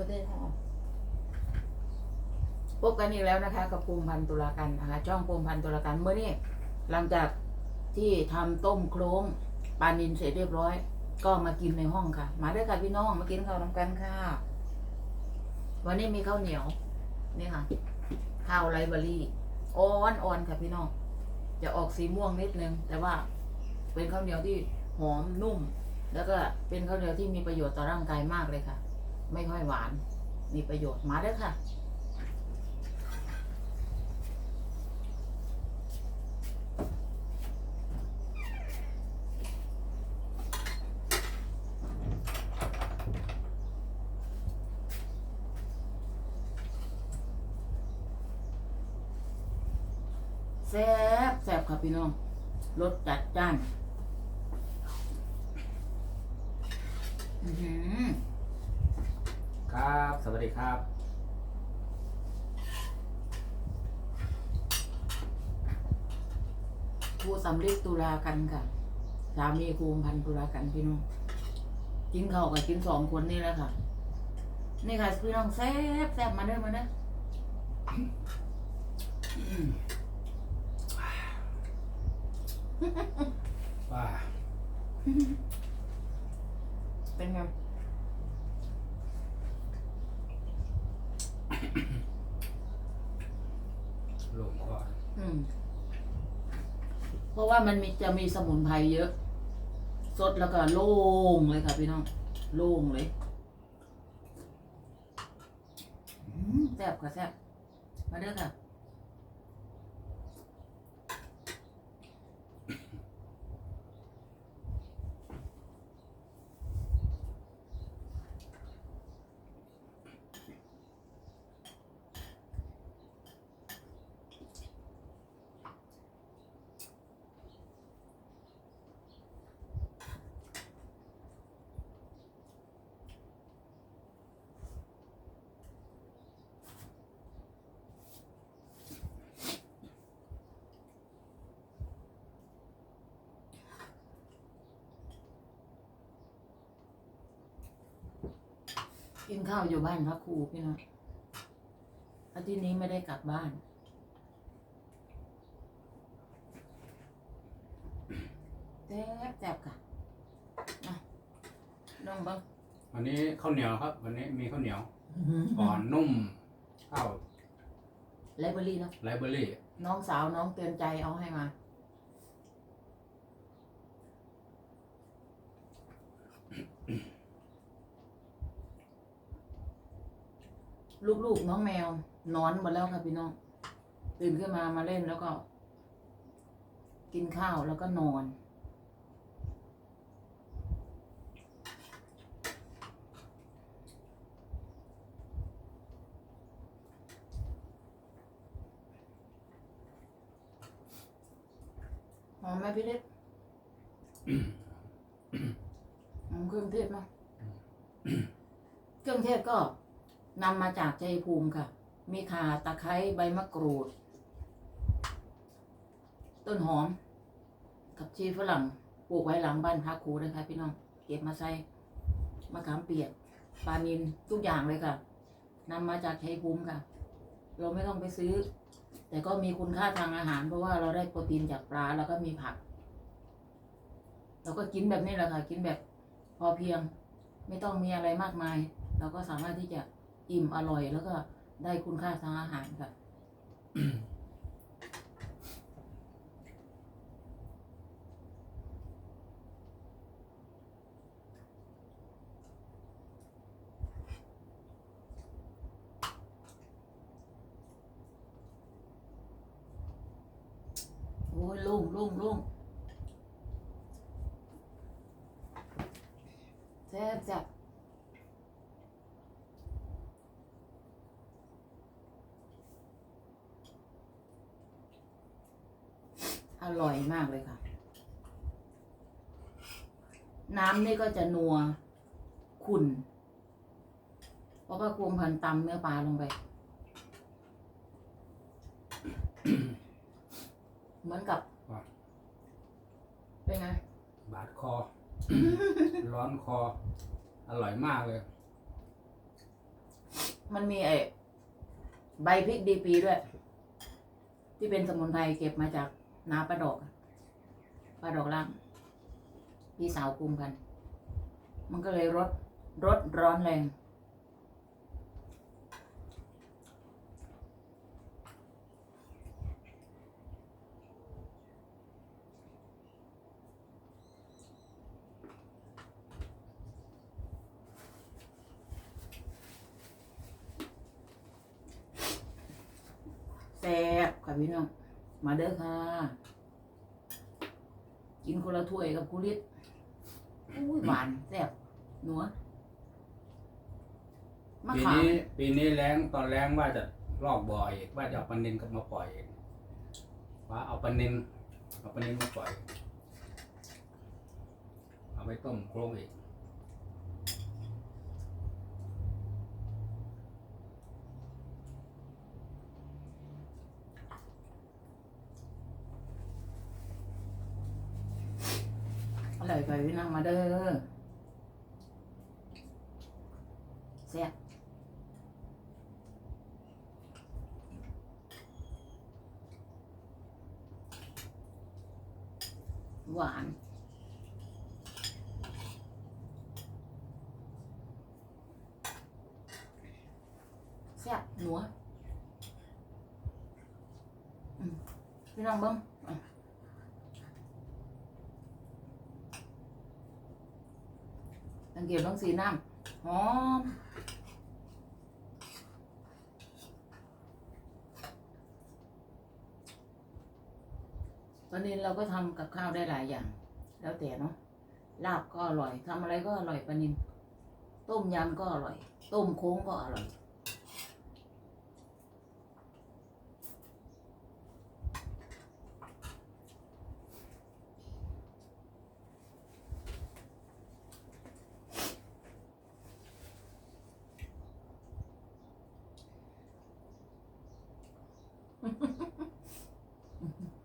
ประเทศไทยพบกันอีกแล้วนะคะ กับภูมิพันธ์ตุลาการนะคะช่องภูมิพันธ์ตุลาการเมื่อนี้หลังจากที่ทำต้มโครงปลานินเสร็จเรียบร้อย ก็มากินในห้องค่ะ มาด้วยค่ะพี่น้องมากินข้าวน้ำกันค่ะ วันนี้มีข้าวเหนียวนี่ค่ะ ข้าวไรเบอรี่อ่อนอ่อนๆค่ะพี่น้องจะออกสีม่วงนิดนึง แต่ว่าเป็นข้าวเหนียวที่หอมนุ่ม แล้วก็เป็นข้าวเหนียวที่มีประโยชน์ต่อร่างกายมากเลยค่ะ ไม่ค่อยหวาน มีประโยชน์มาด้วยค่ะ แซ่บแซ่บครับพี่น้องรสจัดจ้านอื้อหือ ครับ สวัสดีครับ ผู้สำลิดตุลากันค่ะ สามีภูมิพันธ์ตุลากันพี่น้องกินข้าวกับกินสองคนนี่แหละค่ะ นี่ค่ะพี่น้องแซ่บแซ่บมาเด้อมาเด้ออืมว่าเป็นไงลงคออืม เพราะว่ามันมีจะมีสมุนไพรเยอะ สดแล้วก็โล่งเลยค่ะพี่น้อง โล่งเลยอืมแซ่บค่ะแซ่บมาเด้อค่ะ กินข้าวอยู่บ้านพระครูพี่น้องอาทิตย์นี้ไม่ได้กลับบ้านแซ่บแซ่บค่ะมาน้องเบังวันนี้ข้าวเหนียวครับ วันนี้มีข้าวเหนียวอ่อนนุ่มข้าวไลเบอรี่เนาะไรเบอรี่ น้องสาวน้องเตือนใจเอาให้มา ลูกๆน้องแมวนอนหมดแล้วค่ะพี่น้อง ตื่นขึ้นมามาเล่นแล้วก็ กินข้าวแล้วก็นอน หอมไหมพี่เล็กหอมเครื่องเทศไหมเครื่องเทศก็ นำมาจากชัยภูมิค่ะ มีข่าตะไคร้ใบมะกรูด ต้นหอม กับชีฝรั่งปลูกไว้หลังบ้านพักครูเลยค่ะพี่น้อง เก็บมาใส่มะขามเปียกปลานินทุกอย่างเลยค่ะนำมาจากชัยภูมิค่ะ เราไม่ต้องไปซื้อ แต่ก็มีคุณค่าทางอาหาร เพราะว่าเราได้โปรตีนจากปลาแล้วก็มีผัก เราก็กินแบบนี้แหละค่ะ กินแบบพอเพียง ไม่ต้องมีอะไรมากมาย เราก็สามารถที่จะ อิ่มอร่อยแล้วก็ได้คุณค่าทางอาหารค่ะโอ้ยโลุ่งโลุ่งโลุ่งแซ่บแซ่บอ ร่อยมากเลยค่ะ น้ำนี่ก็จะนัวขุ่น เพราะว่าควงพันตำเนื้อปลาลงไป เหมือนกับ เป็นไง บาดคอ ร้อนคอ อร่อยมากเลย มันมีไอ้ใบพริกดีปีด้วย ที่เป็นสมุนไพรเก็บมาจาก นาปลาดอกปลาดอกล่าง พี่สาวกุมกัน มันก็เลยรถรถร้อนแรง แซ่บค่ะพี่น้อง มาเด้อค่ะ กินคนละ ถ้วยกับกุลิศอุ้ยหวานแซ่บหนัวมะปีขามนี้ปีนี้แรงตอนแรงว่าจะลอกบ่ออีกว่าจะเอาปลานินกลับมาปล่อยอีกว่าเอาปลานินเอาปลานินมาปล่อย เอาไปต้มโครงอีก อร่อยไปพี่น้องมาเด้อแซ่บหวานแซ่บหนัวอืมพี่น้องเบิ้งอะ สังเกตต้องสีน้ำหอมตอนนี้เราก็ทำกับข้าวได้หลายอย่าง แล้วแต่เนาะลาบก็อร่อยทำอะไรก็อร่อยปนิน ต้มยำก็อร่อย ต้มโค้งก็อร่อย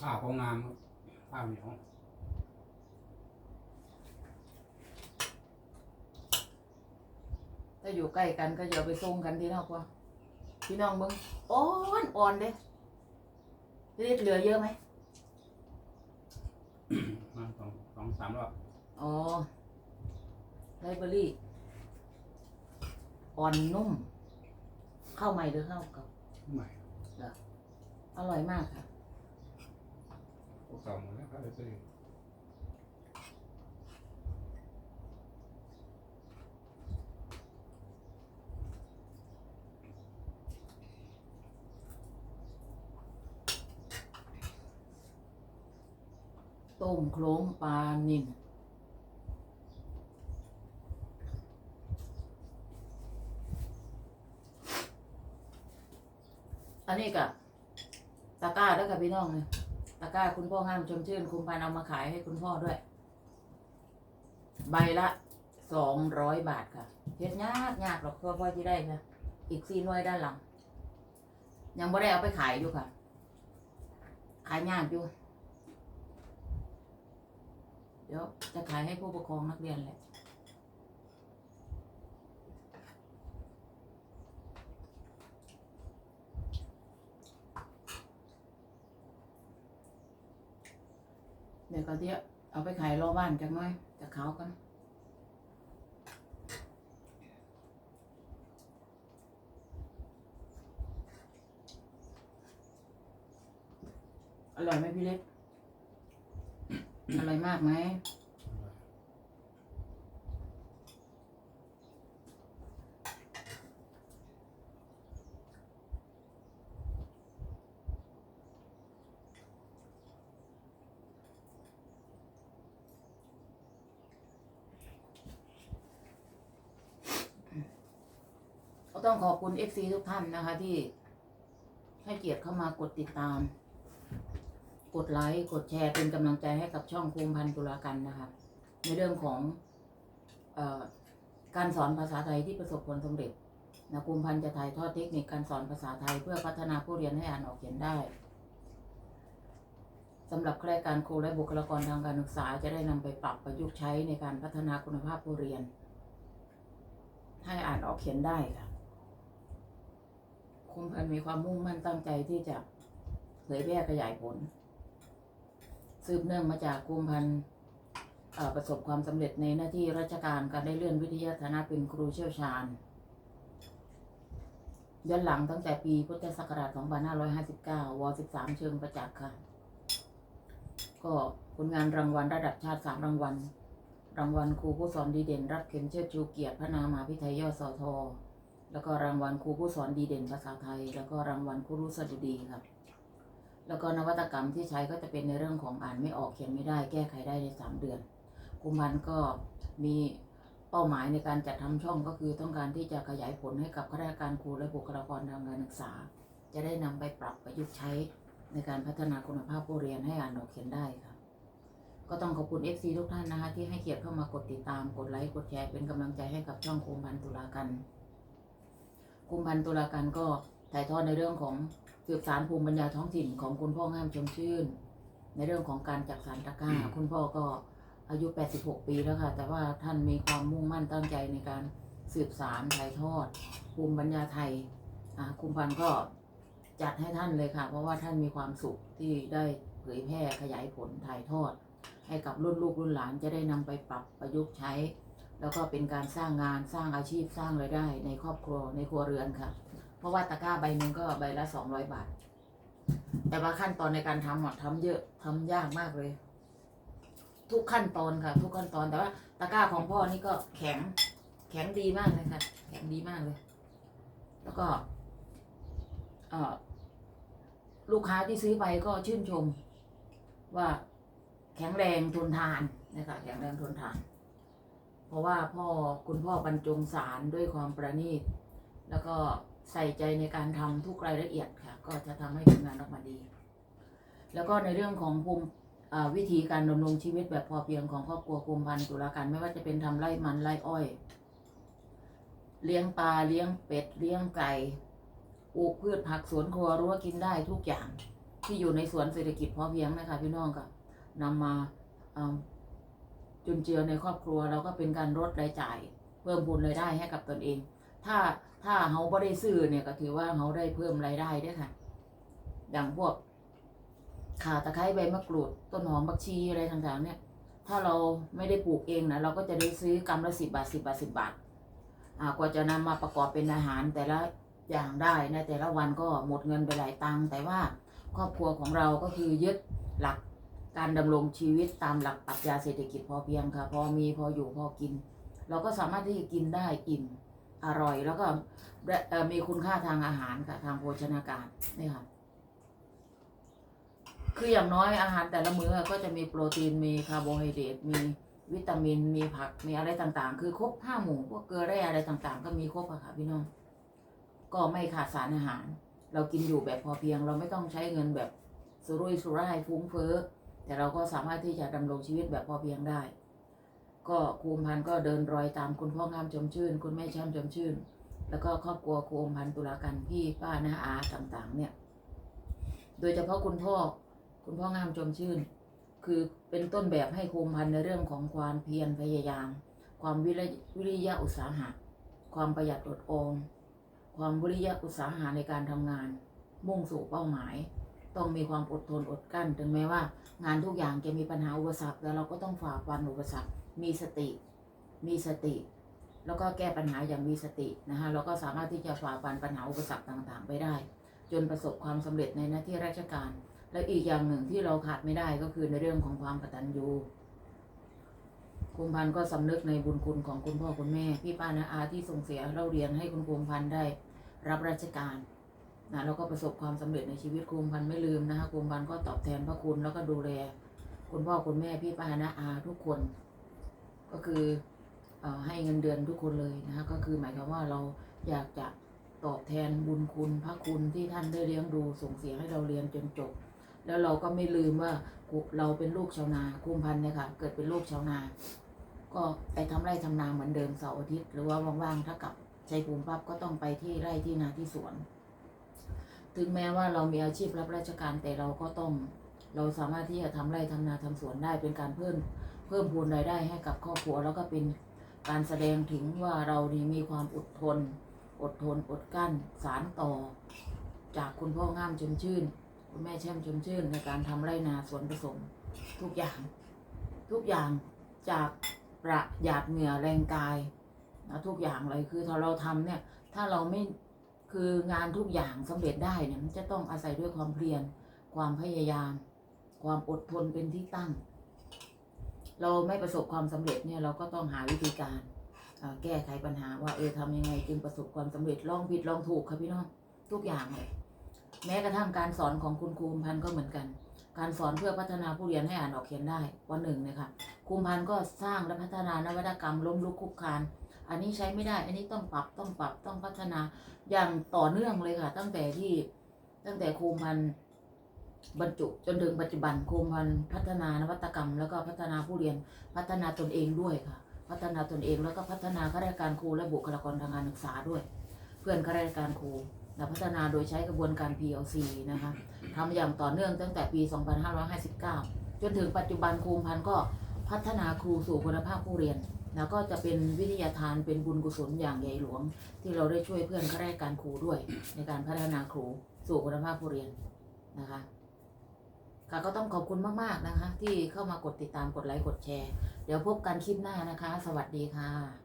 ข้าวเขางามครับข้าวเหนียวถ้าอยู่ใกล้กันก็อย่าไปส่งกันที่นอกว่าพี่น้องมึงอ่อนอ่อนเด้พี่นิดเหลือเยอะไหมมาสองสองสามรอบอ๋อไลเบอรี่อ่อนนุ่ม เข้าวใหม่หรือเข้าวเก่าใหม่อร่อยมากค่ะ พวกเก่าหมดแล้วครับเลยต้มโคลงปลานินอันนี้กับตะกร้าด้วกับพี่น้องเลย ตะกร้าคุณพ่อห้ามชมชื่น คุณพันเอามาขายให้คุณพ่อด้วย ใบละสองร้อยบาทค่ะเฮ็ดยากยากหรอกเพื่อพ่อที่ได้ค่ะ อีกซีหน่วยด้านหลัง ยังไม่ได้เอาไปขายอยู่ค่ะ ขายยากอยู่ เดี๋ยวจะขายให้ผู้ปกครองนักเรียนแหละ เดี๋ยวก็เดี๋ยวเอาไปขายรอบ้านจักหน่อยจะขากันอร่อยไหมพี่เล็ก อร่อยมากไหม ก็ ต้องขอบคุณ FC ทุกท่านนะคะ ที่ให้เกียรติเข้ามากดติดตาม กดไลค์กดแชร์เป็นกำลังใจให้กับช่องภูมิพันธ์ตุลากันนะคะในเรื่องของอการสอนภาษาไทยที่ประสบผลสำเร็จนะภูมิพันธ์จะถ่ายทอดเทคนิคการสอนภาษาไทย เพื่อพัฒนาผู้เรียนให้อ่านออกเขียนได้สำหรับข้าราชการครูและบุคลากรทางการศึกษาจะได้นำไปปรับประยุกต์ใช้ในการพัฒนาคุณภาพผู้เรียน ให้อ่านออกเขียนได้ค่ะ คุมพันธ์มีความมุ่งมั่นตั้งใจที่จะเผยแพร่ขยายผล สืบเนื่องมาจากคุมพันธ์ประสบความสำเร็จในหน้าที่ราชการการได้เลื่อนวิทยาฐานะเป็นครูเชี่ยวชาญย้อนหลังตั้งแต่ปีพุทธศักราช 2559 ว 13 เชิงประจักษ์ค่ะ ก็ผลงานรางวัลระดับชาติ 3 รางวัล รางวัลครูผู้สอนดีเด่น รับเข็มเชิดชูเกียรติพระนามาพิไทยยอดสอทอ แล้วก็รางวัลครูผู้สอนดีเด่นภาษาไทย แล้วก็รางวัลครูรู้สดุดีครับ แล้วก็นวัตกรรมที่ใช้ก็จะเป็นในเรื่องของอ่านไม่ออกเขียนไม่ได้ แก้ไขได้ใน 3 เดือนกุมารก็มีเป้าหมายในการจัดทำช่องก็คือต้องการที่จะขยายผลให้กับข้าราชการครูและบุคลากรทางการศึกษา จะได้นำไปปรับประยุกต์ใช้ในการพัฒนาคุณภาพผู้เรียนให้อ่านออกเขียนได้ครับก็ต้องขอบคุณ FC ทุกท่านนะคะที่ให้เกียรติเข้ามากดติดตามกดไลค์กดแชร์เป็นกำลังใจให้กับช่องคุมพันธ์ตุลากัน คุมพันธ์ตุลากันก็ถ่ายทอดในเรื่องของสืบสารภูมิปัญญาท้องถิ่นของคุณพ่องามชมชื่น ในเรื่องของการจักสารตะกร้า คุณพ่อก็อายุ 86 ปีแล้วค่ะ แต่ว่าท่านมีความมุ่งมั่นตั้งใจในการสืบสารถ่ายทอด ภูมิปัญญาไทยอ่าคุมพันธ์ก็จัดให้ท่านเลยค่ะ เพราะว่าท่านมีความสุขที่ได้เผยแพร่ขยายผลถ่ายทอด ให้กับรุ่นลูกรุ่นหลานจะได้นำไปปรับประยุกต์ใช้ แล้วก็เป็นการสร้างงานสร้างอาชีพสร้างรายได้ ในครอบครัวในครัวเรือนค่ะ เพราะว่าตะกร้าใบหนึ่งก็ใบละสองร้อยบาท แต่ว่าขั้นตอนในการทำอะทำเยอะทำยากมากเลย ทุกขั้นตอนค่ะ ทุกขั้นตอนแต่ว่า ตะกร้าของพ่อนี่ก็แข็ง แข็งดีมากเลยค่ะแข็งดีมากเลย แล้วก็ลูกค้าที่ซื้อไปก็ชื่นชม ว่าแข็งแรงทนทานนะคะแข็งแรงทนทาน เพราะว่าพ่อคุณพ่อบรรจงสารด้วยความประณีต แล้วก็ใส่ใจในการทำทุกรายละเอียดค่ะ ก็จะทำให้ผลงานออกมาดี แล้วก็ในเรื่องของภูมิวิธีการดำรงชีวิตแบบพอเพียงของครอบครัวกุมพันธ์ตุลาการไม่ว่าจะเป็นทำไร่มันไร่อ้อย เลี้ยงปลาเลี้ยงเป็ดเลี้ยงไก่ปลูกพืชผักสวนครัวรั้วกินได้ทุกอย่างที่อยู่ในสวนเศรษฐกิจพอเพียงนะคะพี่น้องก็นำมาา จุนเจือในครอบครัวแล้วก็เป็นการลดรายจ่าย เพิ่มพูนรายได้ให้กับตนเอง ถ้าถ้าเขาไม่ได้ซื้อเนี่ยก็ถือว่าเขาได้เพิ่มรายได้ด้วยค่ะ อย่างพวกข่าตะไคร้ใบมะกรูด ต้นหอมบักชีอะไรต่างๆ เนี่ย ถ้าเราไม่ได้ปลูกเองนะเราก็จะได้ซื้อกำละสิบบาทสิบบาทสิบบาทอ่ากว่าจะนำมาประกอบเป็นอาหารแต่ละอย่างได้ในแต่ละวันก็หมดเงินไปหลายตังค์แต่ว่าครอบครัวของเราก็คือยึดหลัก การดำรงชีวิตตามหลักปรัชญาเศรษฐกิจพอเพียงค่ะ พอมีพออยู่พอกิน เราก็สามารถที่จะกินได้อิ่มอร่อย แล้วก็มีคุณค่าทางอาหารค่ะ ทางโภชนาการนี่ค่ะ คืออย่างน้อยอาหารแต่ละมื้อก็จะมีโปรตีนมีคาร์โบไฮเดรตมีวิตามินมีผักมีอะไรต่างๆ คือครบห้าหมู่พวกเกลือแร่อะไรต่างๆ ก็มีครบอะค่ะพี่น้องก็ไม่ขาดสารอาหาร เรากินอยู่แบบพอเพียง เราไม่ต้องใช้เงินแบบสุรุ่ยสุร่ายฟุ้งเฟ้อ แต่เราก็สามารถที่จะดำรงชีวิตแบบพอเพียงได้ ก็ครูอมพันธ์ก็เดินรอยตามคุณพ่องามชมชื่น คุณแม่ช่ำชมชื่น แล้วก็ครอบครัวครูอมพันธ์ตุลากันพี่ป้าน้าอาต่างๆ เนี่ย โดยเฉพาะคุณพ่อคุณพ่องามชมชื่น คือเป็นต้นแบบให้ครูอมพันธ์ในเรื่องของความเพียรพยายาม ความวิวิริยะอุตสาหะ ความประหยัดอดออมความวิริยะอุตสาหะในการทำงาน มุ่งสู่เป้าหมาย ต้องมีความอดทนอดกลั้น ถึงแม้ว่า งานทุกอย่างจะมีปัญหาอุปสรรคแต่เราก็ต้องฝ่าฟันอุปสรรค มีสติ มีสติ แล้วก็แก้ปัญหาอย่างมีสตินะคะเราก็สามารถที่จะฝ่าฟันปัญหาอุปสรรคต่างๆ ไปได้ จนประสบความสำเร็จในหน้าที่ราชการ และอีกอย่างหนึ่งที่เราขาดไม่ได้ก็คือในเรื่องของความกตัญญูคุณพันธ์ก็สำนึกในบุญคุณของคุณพ่อคุณแม่ พี่ป้านาอาที่ส่งเสียเราเรียนให้คุณภูมิพันธ์ได้รับราชการ นะแล้วก็ประสบความสำเร็จในชีวิตคุณพันไม่ลืมนะคะคุณพันก็ตอบแทนพระคุณแล้วก็ดูแล คุณพ่อคุณแม่พี่ป้านาอาทุกคน ก็คืออให้เงินเดือนทุกคนเลยนะคะก็คือหมายความว่าเราอยากจะตอบแทนบุญคุณพระคุณที่ท่านได้เลี้ยงดูส่งเสียให้เราเรียนจนจบ แล้วเราก็ไม่ลืมว่าเราเป็นลูกชาวนาคุมพันธ์เนี่ยค่ะเกิดเป็นลูกชาวนา ก็ไปทำไร่ทำนาเหมือนเดิมเสาร์อาทิตย์ หรือว่าว่างๆถ้ากลับชัยภูมิปั๊บก็ต้องไปที่ไร่ที่นาที่สวน ถึงแม้ว่าเรามีอาชีพรับราชการแต่เราก็ต้องเราสามารถที่จะทำไร่ทำนาทำสวนได้เป็นการเพิ่มเพิ่มพูนรายได้ให้กับครอบครัว แล้วก็เป็นการแสดงถึงว่าเรานี่มีความอดทน อดทนอดกลั้นสารต่อ จากคุณพ่องามชมชื่น คุณแม่แช่มชมชื่น ในการทำไรนาสวนผสม ทุกอย่าง ทุกอย่างจากประหยัดเหงื่อแรงกายนะทุกอย่างเลยคือถ้าเราทำเนี่ย ถ้าเราไม่ คืองานทุกอย่างสำเร็จได้เนี่ยมันจะต้องอาศัยด้วยความเพียรความพยายาม ความอดทนเป็นที่ตั้ง เราไม่ประสบความสำเร็จเนี่ยเราก็ต้องหาวิธีการแก้ไขปัญหาว่าเออทำยังไงจึงประสบความสำเร็จลองผิดลองถูกครับพี่น้องทุกอย่างเลยแม้กระทั่งการสอนของคุณครูพันธ์ก็เหมือนกัน การสอนเพื่อพัฒนาผู้เรียนให้อ่านออกเขียนได้วันหนึ่งเนี่ยค่ะครูพันธ์ก็สร้างและพัฒนานวัตกรรมล้มลุกคุกคาน อันนี้ใช้ไม่ได้ อันนี้ต้องปรับต้องปรับต้องพัฒนาอย่างต่อเนื่องเลยค่ะ ตั้งแต่ที่ตั้งแต่ครูพันบรรจุจนถึงปัจจุบันครูพันพัฒนานวัตกรรม แล้วก็พัฒนาผู้เรียนพัฒนาตนเองด้วยค่ะ พัฒนาตนเองแล้วก็พัฒนาข้าราชการครูและบุคลากรทางการศึกษาด้วย เพื่อนข้าราชการครูและพัฒนาโดยใช้กระบวนการ PLC นะคะทำอย่างต่อเนื่องตั้งแต่ปี 2559 จนถึงปัจจุบันครูพันก็พัฒนาครูสู่คุณภาพผู้เรียน แล้วก็จะเป็นวิทยาทานเป็นบุญกุศลอย่างใหญ่หลวง ที่เราได้ช่วยเพื่อนข้าราชการครูด้วย ในการพัฒนาครูสู่คุณภาพผู้เรียนนะคะค่ะก็ต้องขอบคุณมาก ๆ นะคะ ที่เข้ามากดติดตามกดไลค์กดแชร์ เดี๋ยวพบกันคลิปหน้านะคะ สวัสดีค่ะ